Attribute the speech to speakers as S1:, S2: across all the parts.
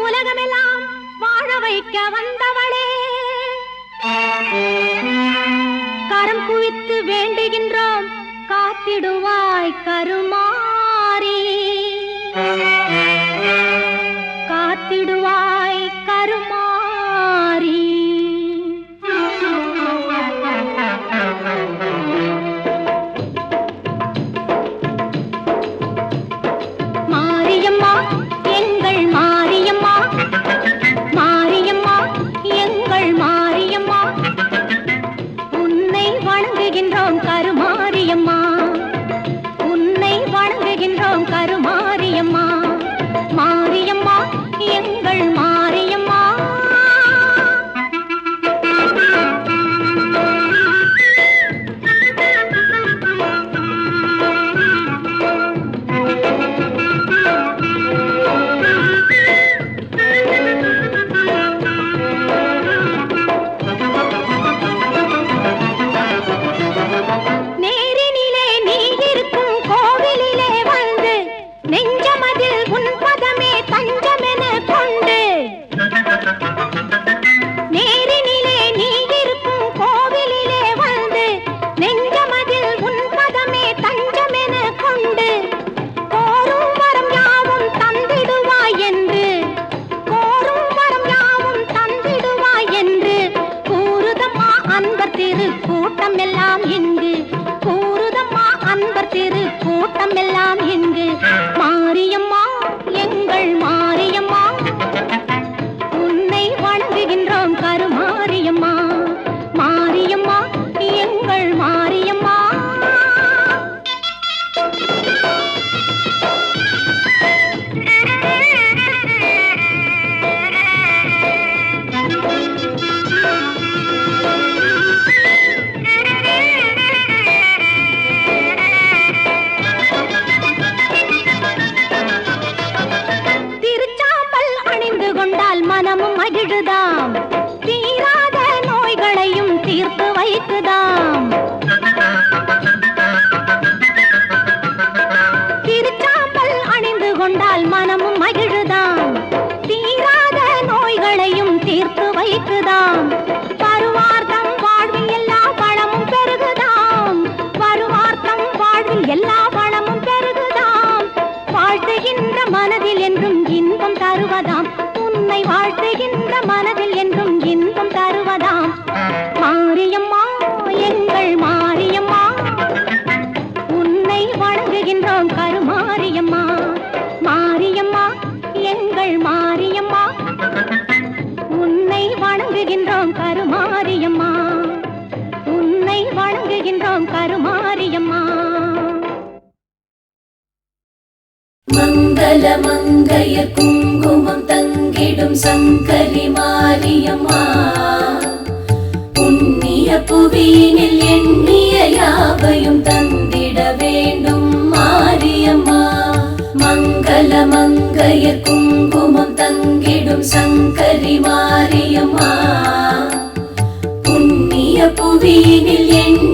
S1: உலகமெல்லாம் வாழ வைக்க வந்தவளே. கரம் குவித்து வேண்டுகின்றோம் காத்திடுவாய் கருமாறி. எங்கள் எல்லாம் கருமாரியம்மா
S2: மங்கள மங்கைய குங்குமம் தங்கிடும் சங்கரி மாரியம்மா. புண்ணிய புவியினில் எண்ணிய யாவையும் தந்திட வேண்டும் மாரியம்மா. மங்கள மங்கைய குங்குமம் தங்கிடும் சங்கரி மாரியம்மா. புண்ணிய புவியினில்
S3: எண்ணி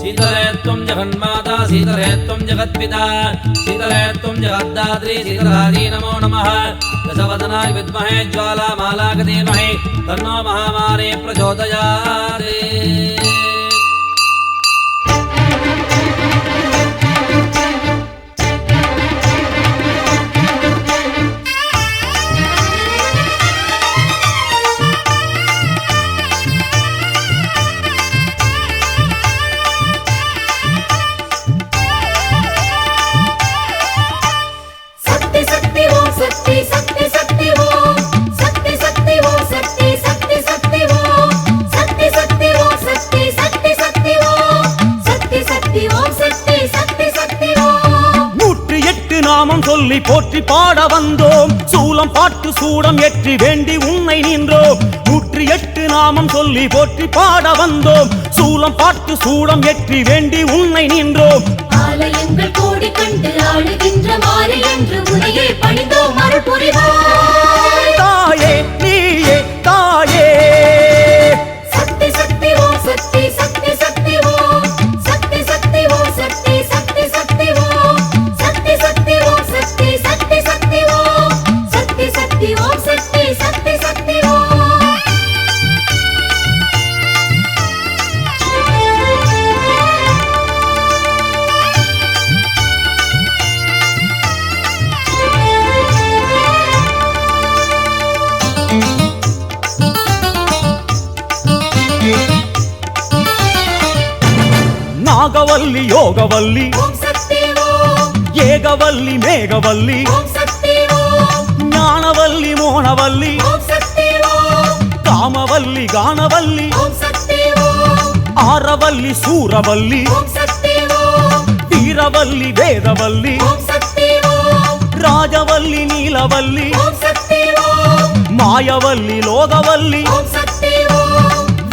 S3: शीतलयत्वं जगन्माता शीतलयत्वं जगत्पिता शीतलयत्वं जगद्दात्री शीतलादी नमो नमः दशवदनाय विद्महे ज्वालामालाकधीमहे तन्नो महामारे प्रचोदयात्
S4: உன்னை போற்றி பாட வந்தோம். சூலம் பாட்டு சூடம் ஏற்றி வேண்டி உன்னை நின்றோம். நூற்றி எட்டு நாமம் சொல்லி போற்றி பாட வந்தோம். சூலம் பாட்டு சூடம் ஏற்றி வேண்டி உன்னை நின்றோம்.
S2: ஆலயங்கள் கோடி கண்டு ஆளுகின்ற மாறி என்று உனையே பணிந்தோம். மறுபுரிவோம் నాగవల్లి
S4: యోగవల్లి ఏగవల్లి
S2: మేఘవల్లి జ్ఞానవల్లి మోనవల్లి
S4: కామవల్లి గానవల్లి
S2: ఆరవల్లి సూరవల్లి వీరవల్లి
S4: వేదవల్లి రాజవల్లి
S2: నీలవల్లి మాయవల్లి లోగవల్లి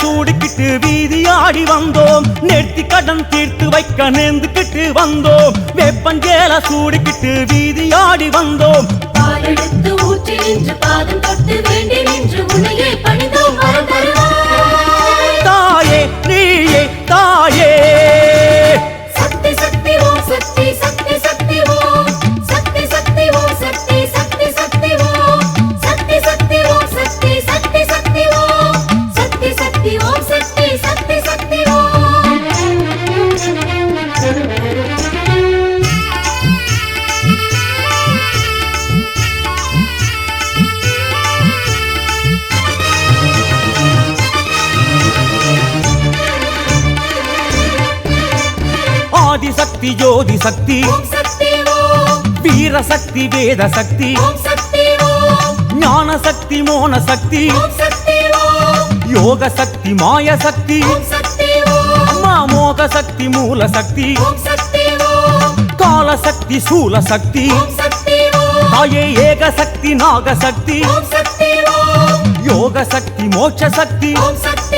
S4: சூடிக்கிட்டு வீதி ஆடி வந்தோம். நெட்டி கடன் தீர்த்து வைக்க நேர்ந்துக்கிட்டு வந்தோம். வேப்பஞ்சேல சூடிக்கிட்டு வீதி ஆடி வந்தோம்.
S2: பாலெடுத்து ஊற்றி நின்று பாதம் தொட்டு வேண்டி
S4: ஆதிசக்தி ஜோதி சக்தி
S2: ஓம் சக்தி ஓம்
S4: வீர சக்தி வேத சக்தி
S2: ஓம் சக்தி ஓம்
S4: ஞான சக்தி மோன சக்தி
S2: ஓம் சக்தி ஓம்
S4: யோக சக்தி மாய சக்தி
S2: ஓம் சக்தி ஓம்
S4: அம்மா மோக சக்தி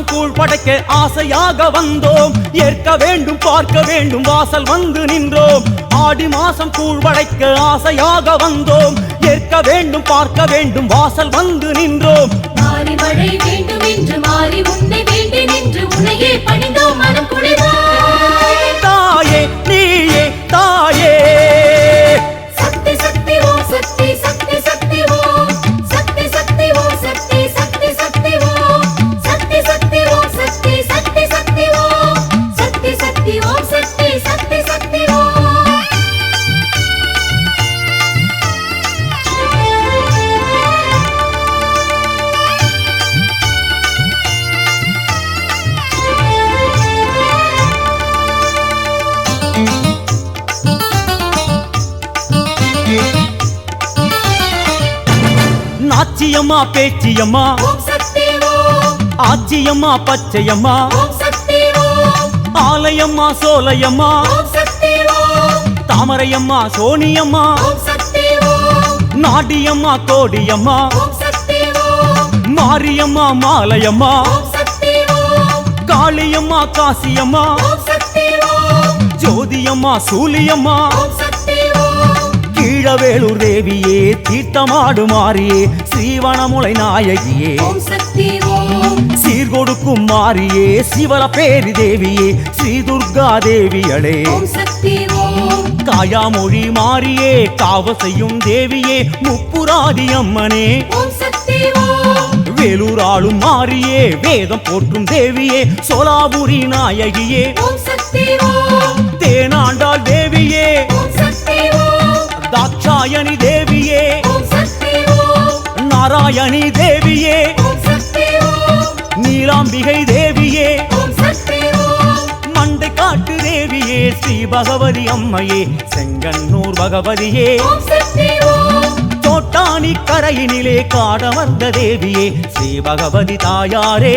S4: ஆடி கூழ் படைக்க ஆசையாக வந்தோம். ஏற்க வேண்டும் பார்க்க வேண்டும் வாசல் வந்து நின்றோம். ஆடி மாசம் கூழ் படைக்க ஆசையாக வந்தோம். ஏற்க வேண்டும் பார்க்க வேண்டும் வாசல் வந்து நின்றோம்.
S2: வேண்டும் என்று
S4: பேச்சியம்மா
S2: ஓம்
S4: ஆச்சியம்மா பச்சையம்மா. ஆலயம்மா சோலையம்மா. தாமரையம்மா சோனியம்மா. நாடியம்மா கோடியம்மா. மாரியம்மா மாலையம்மா. காளியம்மா காசியம்மா. ஜோதியம்மா சூலியம்மா. கீழவேலூர் தேவியே தீர்த்தமாடு மாறியே ஸ்ரீவனமுலை நாயகியே சீர்கொடுக்கும் மாறியே சிவல பேரி தேவியே ஸ்ரீ துர்கா தேவியளே காயாமொழி மாறியே காவ செய்யும் தேவியே முப்புராதி அம்மனே.
S2: ஓம் சக்தி ஓம்.
S4: வேலூர் ஆளும் மாறியே வேதம் போற்றும் தேவியே சோலாபுரி நாயகியே. ஸ்ரீ பகவதி அம்மையே செங்கன்னூர் பகவதியே.
S2: சக்தி
S4: தோட்டாணி கரையினிலே காடமர்ந்த தேவியே ஸ்ரீ பகவதி தாயாரே.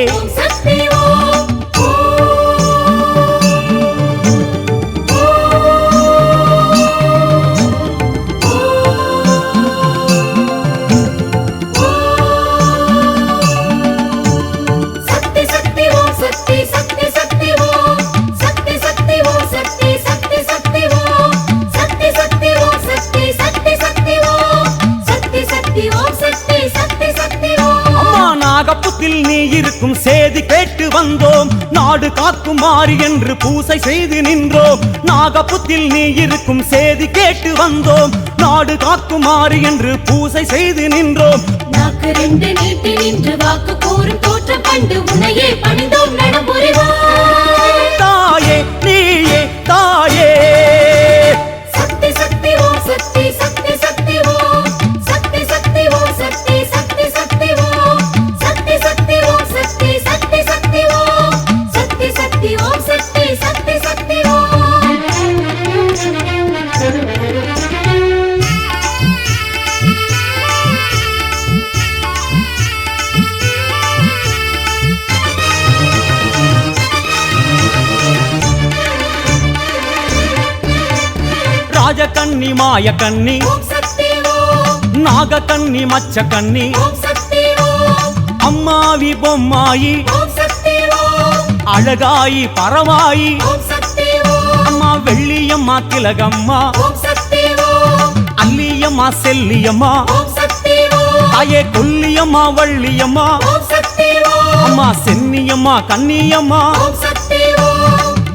S4: இருக்கும் சேதி கேட்டு வந்தோம். நாடு காக்கும் மாறி என்று பூசை செய்து நின்றோம். நாகப்புத்தில் நீ இருக்கும் சேதி கேட்டு வந்தோம். நாடு காக்கும் மாறி என்று பூசை செய்து நின்றோம்.
S2: நாக்கு ரெண்டு நீட்டி நின்று வாக்கு கூறும் பணிந்தோம்
S4: தாயே நீயே தாயே
S2: ஓம் சக்தி ஓம்.
S4: நாகக்கன்னி மச்சக்கன்னி
S2: ஓம் சக்தி ஓம்.
S4: அம்மாவி பொம்மாயி. அழகாயி பரவாயி. அம்மா வெள்ளியம்மா திலகம்மா. அல்லியம்மா செல்லியம்மா. தாயே கொல்லியம்மா வள்ளியம்மா. அம்மா சென்னியம்மா கன்னியம்மா.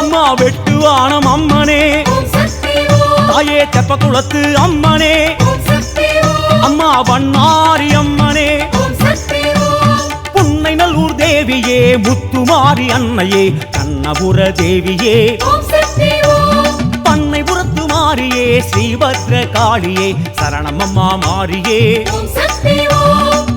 S4: அம்மா வெட்டு
S2: ஓம் அம்மனே.
S4: தாயே
S2: தெப்ப குளத்து அம்மனே.
S4: அம்மா வண்ணாரி அம்மனே. புன்னை நல்லூர் தேவியே முத்துமாரி அன்னையே கண்ணபுர தேவியே.
S2: பண்ணைபுரத்து சக்தி
S4: மாறியே ஸ்ரீபத்ர காளியே சரணமம்மா மாறியே.
S2: ஓம்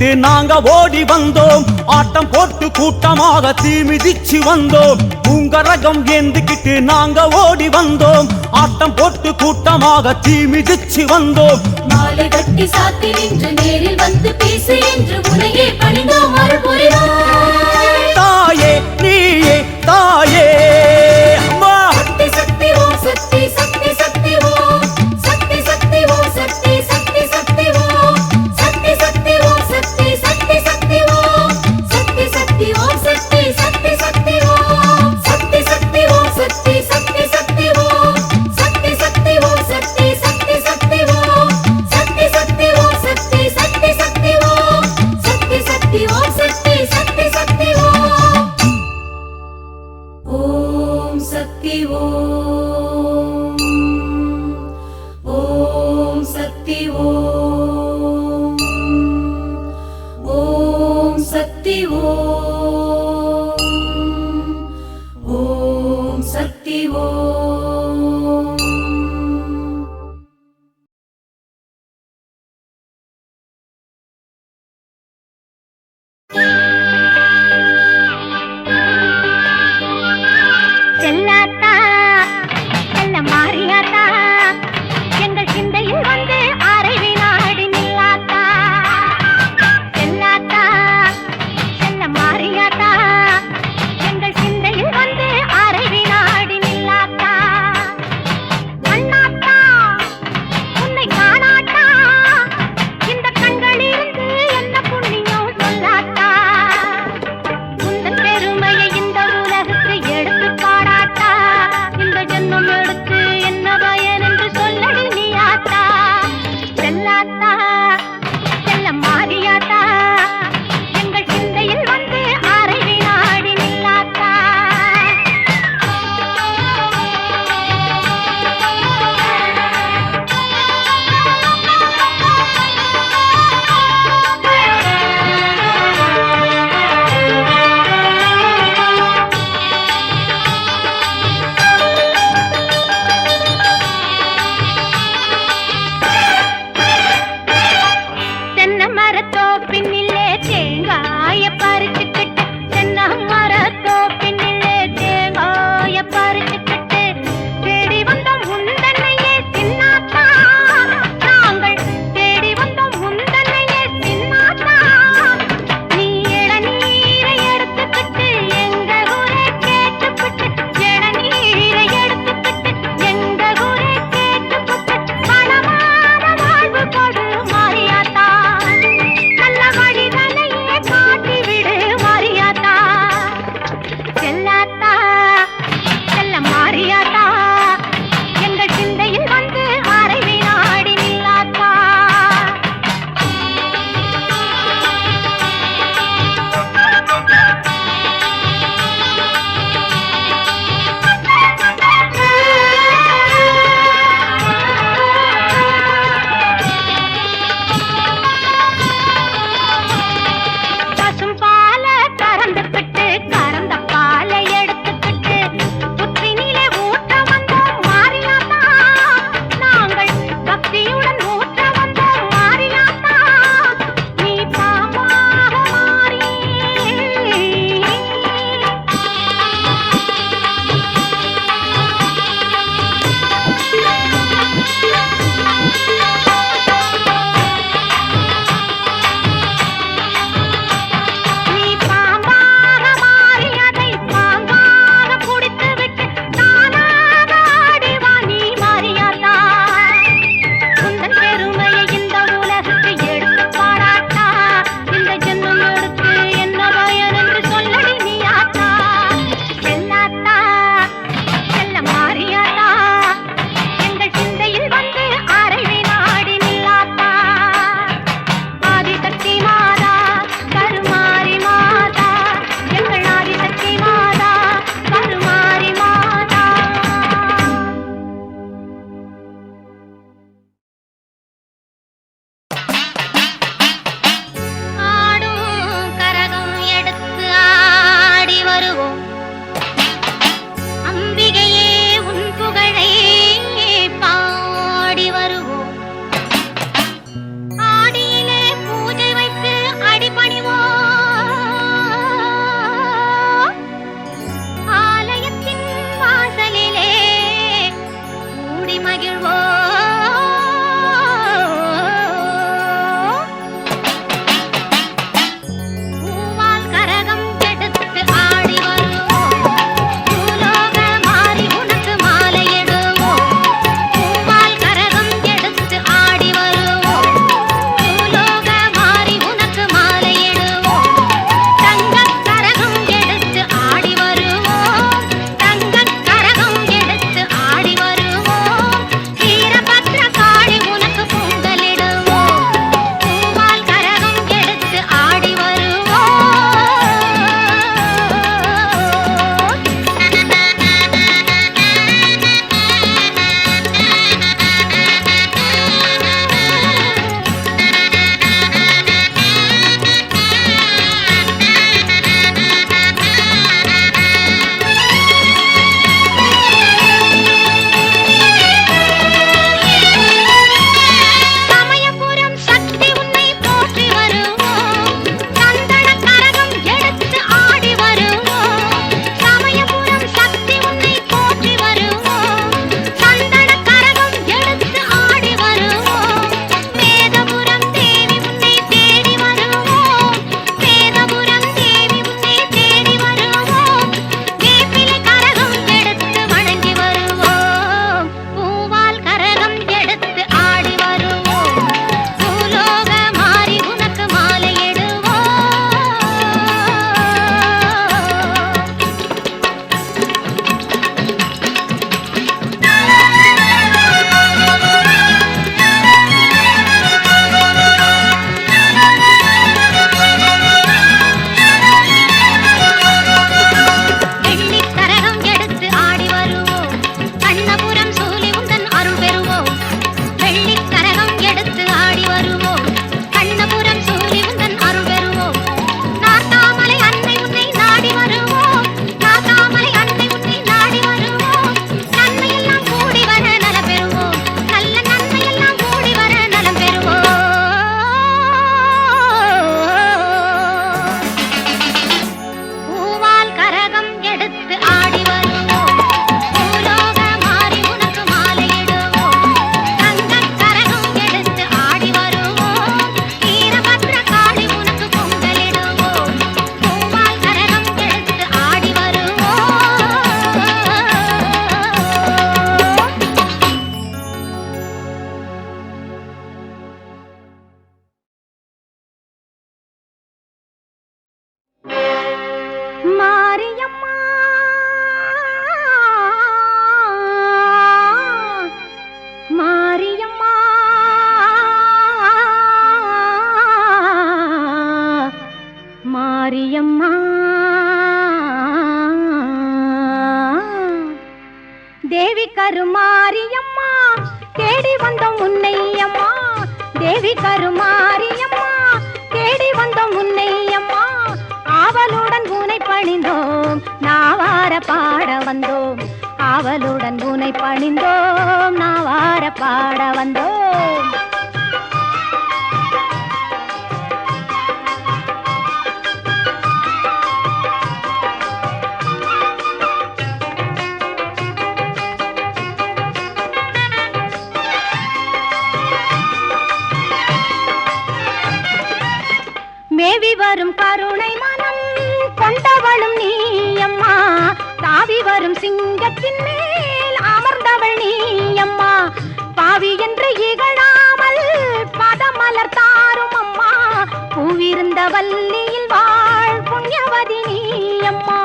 S4: ஏந்திக்கிட்டு நாங்க ஓடி வந்தோம். ஆட்டம் போட்டு கூட்டமாக தீ மிதிச்சு வந்தோம். புங்கரகம் ஏந்திக்கிட்டு நாங்க ஓடி வந்தோம். ஆட்டம் போட்டு கூட்டமாக தீ மிதிச்சு வந்தோம்.
S2: மாலை கட்டி சாத்தி நின்று நேரில் வந்து பேசு என்று உனையே பணிந்தோம். அருள் புரிவாய்
S4: தாயே நீயே
S1: வந்தோம் உன்னை அம்மா. தேவி கருமாரியம்மா. தேடி வந்தோம் உன்னை அம்மா. ஆவலுடன் உனை பணிந்தோம். நாவார பாட வந்தோம். ஆவலுடன் உனை பணிந்தோம். நாவார பாட வந்தோம். கருணை மனம் கொண்டவளும் நீ அம்மா தாவி வரும் சிங்கத்தின் மேல் அமர்ந்தவள் நீ அம்மா பாவி என்று இகழாமல் பதமலர் தாரும் அம்மா பூவிருந்த வள்ளியில் வாழ் புண்ணியவதி நீ அம்மா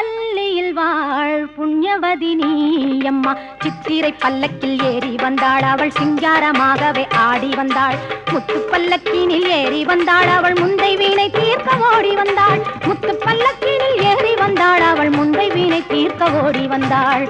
S1: பள்ளியில் வாழ் புண்ணியவதி நீயம்மா. சித்திரை பல்லக்கில் ஏறி வந்தாள் அவள் சிங்காரமாகவே ஆடி வந்தாள். முத்து பல்லக்கினில் ஏறி வந்தாள் அவள் முந்தை வீணை தீர்க்க ஓடி வந்தாள். முத்து பல்லக்கினில் ஏறி வந்தாள் அவள் முந்தை வீணை தீர்க்க ஓடி வந்தாள்.